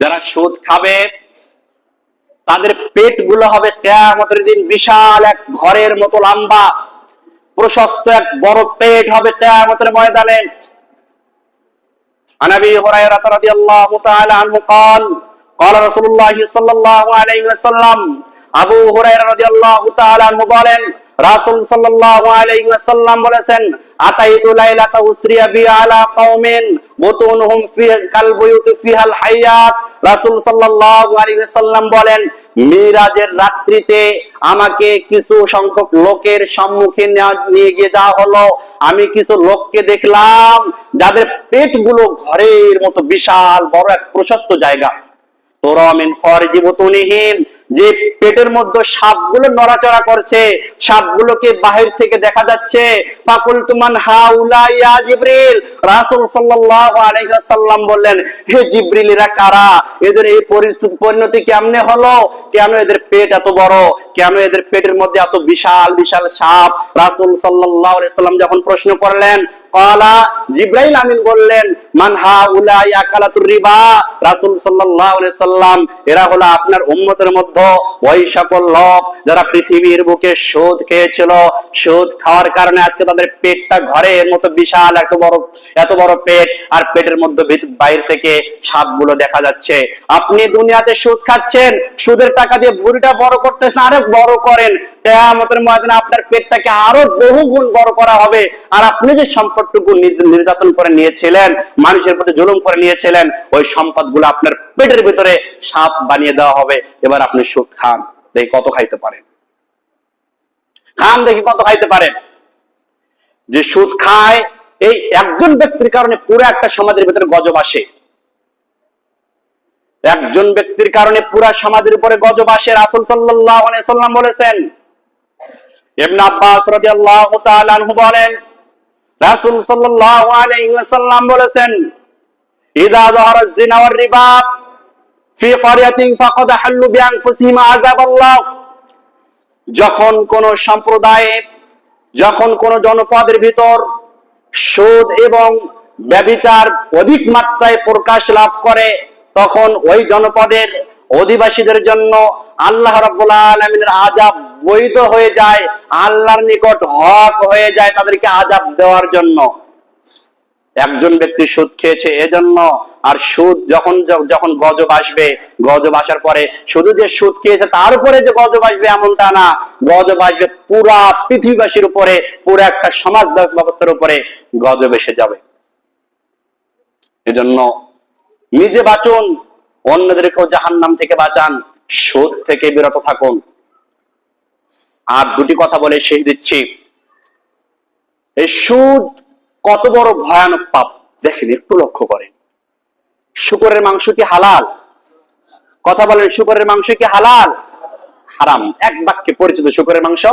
যারা সুদ খাবে তাদের পেট গুলো হবে কেয়ামতের দিন বিশাল এক ঘরের মতো লম্বা প্রশস্ত এক বড় পেট হবে কেয়ামতের ময়দানে عن ابي هريره رضي الله تعالى عنه قال قال رسول الله صلى الله عليه وسلم আবু হুরায়রা রাদিয়াল্লাহু তাআলা আনহু বলেন রাসূল সাল্লাল্লাহু আলাইহি ওয়াসাল্লাম বলেছেন, আতাইতু লাইলাতা উসরিয়া বি আলা কওমিন বুতুনহুম ফি ফিহাল রাসূল সাল্লাল্লাহু আলাইহি ওয়াসাল্লাম বলেন, মিরাজের রাত্রিতে আমাকে কিছু সংখ্যক লোকের সম্মুখে নিয়ে গিয়ে যাওয়া হলো। আমি কিছু লোককে দেখলাম, যাদের পেটগুলো ঘরের মতো বিশাল বড় এক প্রশস্ত জায়গা। তোরামিন খরজি বতুনিহীন যে পেটের মধ্যে সাপগুলো নড়াচড়া করছে, সাপগুলোকে বাহির থেকে দেখা যাচ্ছে ফাকুল তুমান হাউলা ইয়া জিবরিল। রাসূল সাল্লাল্লাহু আলাইহি ওয়াসাল্লাম বললেন, হে জিবরিল এরা কারা? এদের এই পরিস্থিতি পরিণতি কেমনে হলো? কেন এদের পেট এত বড়? কেন এদের পেটের মধ্যে এত বিশাল বিশাল সাপ? রাসূল সাল্লাল্লাহু আলাইহি সাল্লাম যখন প্রশ্ন করলেন কলা জিব্রাইল আমিন বললেন, মান হাউলা ইয়াকালাতুর রিবা? রাসূল সাল্লাল্লাহু আলাইহি সাল্লাম এরা হলো আপনার উম্মতের মধ্যে ওই সকল লোক যারা পৃথিবীর বুকে সুদ খেয়েছিল, সুদ খাওয়ার কারণে আজকে তাদের পেটটা ঘরের মতো বিশাল, এত বড় এত বড় পেট, আর পেটের মধ্যে থেকে দেখা যাচ্ছে। আপনি দুনিয়াতে সুদ খাচ্ছেন, সুদের টাকা দিয়ে ভুড়িটা বড় করতেছেন, আরও বড় করেন। কেয়ামতের ময়দানে আপনার পেটটাকে আরও বহু গুণ বড় করা হবে। আর আপনি যে সম্পদটুকু নির্যাতন করে নিয়েছিলেন, মানুষের প্রতি জুলুম করে নিয়েছিলেন, ওই সম্পদগুলো আপনার পেটের ভিতরে সাপ বানিয়ে দেওয়া হবে। এবার আপনি সুদ খান, দেখি কত খাইতে পারেন। খান, দেখি কত খাইতে পারেন। যে সুদ খায়, এই একজন ব্যক্তির কারণে পুরো একটা সমাজের ভিতরে গজব আসে। একজন ব্যক্তির কারণে পুরা সমাজের উপরে গজব আসে। রাসূল সাল্লাম বলেছেন, ইবনে আব্বাস বলেন, রাসূল সাল্লাল্লাহু আলাইহি বলেছেন ইযা যাহারা যিনা ওয়ার ফি হাল্লু বিআনফুসিহিম আযাবাল্লাহ যখন কোন সম্প্রদায়ে, যখন কোন জনপদের ভিতর সুদ এবং ব্যভিচার অধিক মাত্রায় প্রকাশ লাভ করে, তখন ওই জনপদের অধিবাসীদের জন্য আল্লাহ রাব্বুল আলামিনের আযাব বৈধ হয়ে যায়, আল্লাহর নিকট হক হয়ে যায় তাদেরকে আযাব দেওয়ার জন্য। একজন ব্যক্তি সুদ খেয়েছে এজন্য, আর সুদ যখন যখন গজব আসবে, গজব আসার পরে শুধু যে সুদ খেয়েছে তার উপরে যে গজব আসবে এমনটা না। গজব আসবে পুরা পৃথিবীবাসীর উপরে, পুরো একটা সমাজ ব্যবস্থার উপরে গজব এসে যাবে। এজন্য নিজে বাঁচুন, অন্যদেরকেও জাহান্নাম থেকে বাঁচান, সুদ থেকে বিরত থাকুন। আর দুটি কথা বলে শেষ দিচ্ছি। এই সুদ কত বড় ভয়ানক পাপ, দেখেন, একটু লক্ষ্য করেন। শুকরের মাংস কি হালাল? কথা বলেন, শুকরের মাংস কি হালাল? হারাম। এক বাক্যে পরিচিত শুকরের মাংস?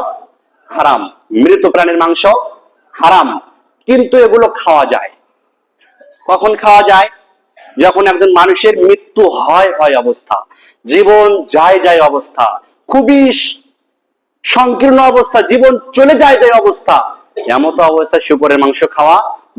হারাম। মৃত প্রাণীর মাংস? হারাম। কিন্তু এগুলো খাওয়া যায়। কখন খাওয়া যায়? যখন একজন মানুষের মৃত্যু হয় হয় অবস্থা। জীবন যায় যায় অবস্থা। খুবই সংকীর্ণ অবস্থা। জীবন চলে যায় যায় অবস্থা। এমত অবস্থা শুকরের মাংস খাওয়া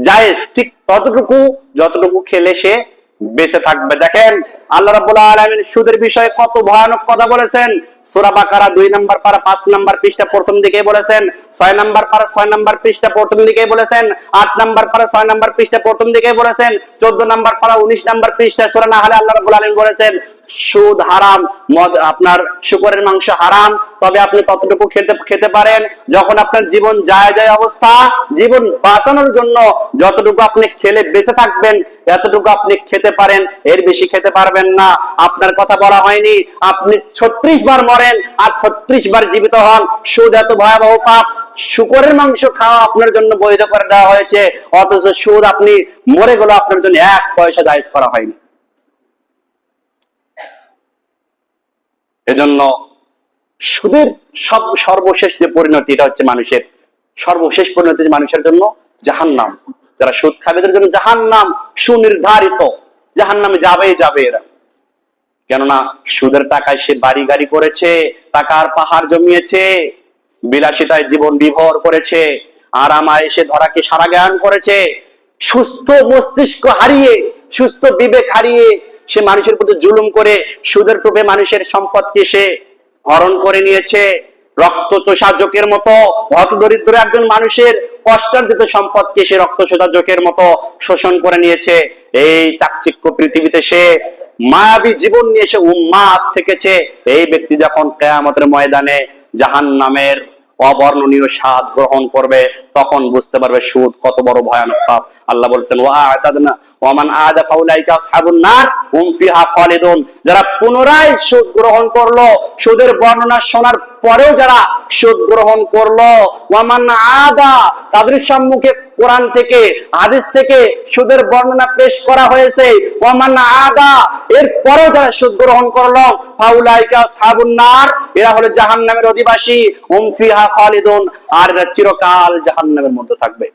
যায়। ঠিক ততটুকু, যতটুকু খেলে সে বেঁচে থাকবে। দেখেন, আল্লাহ রাব্বুল আলামিন সুদের বিষয়ে কত ভয়ানক কথা বলেছেন। সূরা বাকারা দুই নাম্বার পারা, পাঁচ নাম্বার পৃষ্ঠা প্রথম দিকে বলেছেন। ছয় নাম্বার পারা, ছয় নাম্বার পৃষ্ঠা প্রথম দিকে বলেছেন। আট নাম্বার পারা, ছয় নাম্বার পৃষ্ঠা প্রথম দিকে বলেছেন। চোদ্দ নাম্বার পারা, উনিশ নাম্বার পৃষ্ঠা সূরা নাহলে আল্লাহ রাব্বুল আলামিন বলেছেন সুদ হারাম, মদ আপনার শুকরের মাংস হারাম, তবে আপনি ততটুকু খেতে খেতে পারেন? যখন আপনার জীবন যায় যায় অবস্থা, জীবন বাঁচানোর জন্য যতটুকু আপনি খেলে বেঁচে থাকবেন, এতটুকু আপনি খেতে পারেন, এর বেশি খেতে পারবেন না। আপনার কথা বলা হয়নি, আপনি ছত্রিশ বার মরেন, আর ছত্রিশ বার জীবিত হন। সুদ এত ভয়াবহ পাপ, শুকরের মাংস খাওয়া আপনার জন্য বৈধ করে দেওয়া হয়েছে, অথচ সুদ আপনি মরে গেল আপনার জন্য এক পয়সা জায়জ করা হয়নি। এজন্য সুদের সব সর্বশেষ যে পরিণতি, এটা হচ্ছে মানুষের, সর্বশেষ পরিণতি মানুষের জন্য জাহান্নাম। যারা সুদ খাবে এদের জন্য জাহান্নাম, সুনির্ধারিত। জাহান্নামে যাবেই যাবে যাবে এরা। কেননা সুদের টাকায় সে বাড়ি গাড়ি করেছে, টাকার পাহাড় জমিয়েছে, বিলাসিতায় জীবন বিভর করেছে, আরামায় সে ধরাকে সারা জ্ঞান করেছে, সুস্থ মস্তিষ্ক হারিয়ে, সুস্থ বিবেক হারিয়ে সে মানুষের প্রতি জুলুম করে সুদের প্রভে মানুষের সম্পদকে সে হরণ করে নিয়েছে। রক্ত চোষা জোকের মতো হত দরিদ্র একজন মানুষের কষ্টার্জিত সম্পদকে সে রক্ত চোষা জোকের মতো শোষণ করে নিয়েছে। এই চাকচিক্য পৃথিবীতে সে মায়াবী জীবন নিয়ে সে উম্মাদ থেকেছে। এই ব্যক্তি যখন কেয়ামতের ময়দানে জাহান নামের অবর্ণনীয় স্বাদ গ্রহণ করবে, তখন বুঝতে পারবে সুদ কত বড় ভয়ানক পাপ। আল্লাহ বলছেন, ওয়া আতাদনা ওয়া মান আদা ফাউলাইকা আসহাবুন নার, হুম ফিহা খালিদুন। যারা পুনরায় সুদ গ্রহণ করল, সুদের বর্ণনা শোনার পরেও যারা সুদ গ্রহণ করল ওয়া মান আদা, তাদের সম্মুখে কোরআন থেকে, হাদিস থেকে সুদের বর্ণনা পেশ করা হয়েছে ওয়া মান আদা এর পরেও যারা সুদ গ্রহণ করল, ফাউলাইকা আসহাবুন নার এরা হলো জাহান্নামের অধিবাসী। আর এরা চিরকাল জাহান্নামের মধ্যে থাকবে।